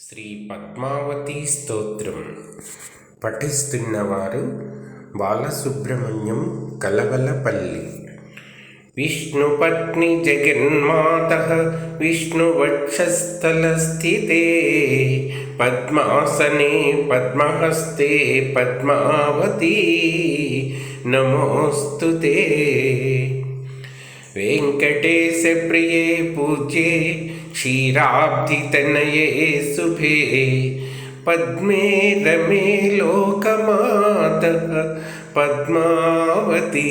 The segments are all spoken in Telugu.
శ్రీ పద్మావతి స్తోత్రం. పఠిస్తున్నవారు బాలసుబ్రహ్మణ్యం కలవలపల్లి. విష్ణుపత్ని జగన్మాత విష్ణువక్షస్థలస్థితే పద్మాసనే పద్మహస్తే పద్మావతి నమోస్తు వెంకటేశ ప్రియే పూజ్యే क्षीराब्धितनये शुभे पद्मे रमे लोकमातः। पद्मावती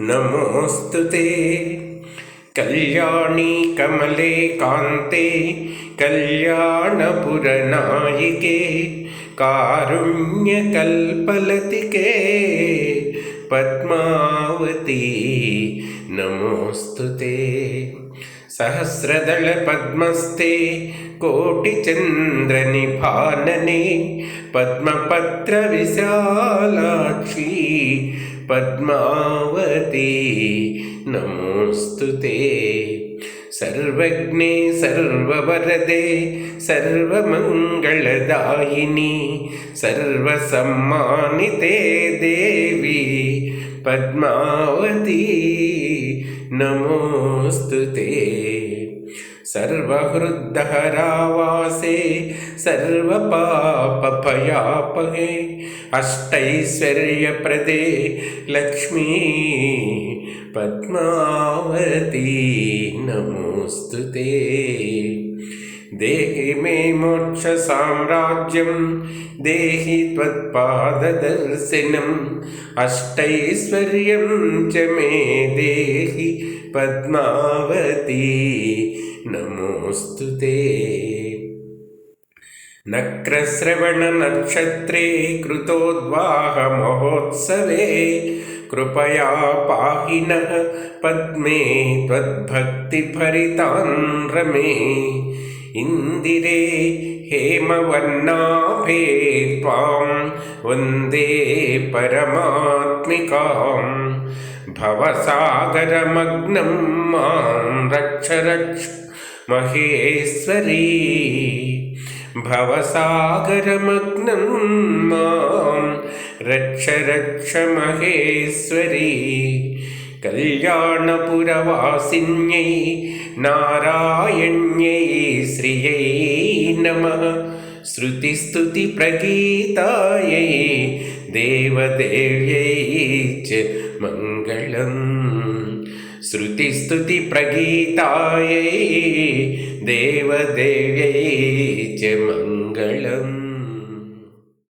नमोऽस्तु ते। कल्याणी कमले कान्ते कल्याणपुरनायिके कारुण्यकल्पलतिके। पद्मावती नमोऽस्तु ते सहस्रदलपद्मस्ते कोटिचन्द्रनिभानने पद्मपत्रविशालाक्षी पद्मावती नमोऽस्तु ते सर्वज्ञे सर्ववरदे सर्वमङ्गलदायिनी सर्वसम्मानिते देवी पद्मावती नमोऽस्तु ते सर्वहृद्दहरावासे सर्वपापभयापहे अष्टैश्वर्यप्रदे लक्ष्मी पद्मावती नमोऽस्तु ते देहि मे मोक्षसाम्राज्यं देहि त्वत्पाददर्शनम् अष्टैश्वर्यं च मे देहि पद्मावती। नमोऽस्तु ते। नक्रश्रवणनक्षत्रे कृतोद्वाहमहोत्सवे कृपया पाहि नः पद्मे त्वद्भक्तिभरितान् रमे इन्दिरे हेमवर्णाभे त्वां वन्दे परमात्मिकाम् भवसागरमग्नं मां रक्ष रक्ष महेश्वरी भवसागरमग्नं मां रक्ष रक्ष महेश्वरी कल्याणपुरवासिन्यै नारायण्यै श्रियै नमः श्रुतिस्तुतिप्रगीतायै देवदेव्यै च मङ्गलम् श्रुतिस्तुतिप्रगीतायै देवदेव्यै च मङ्गलम्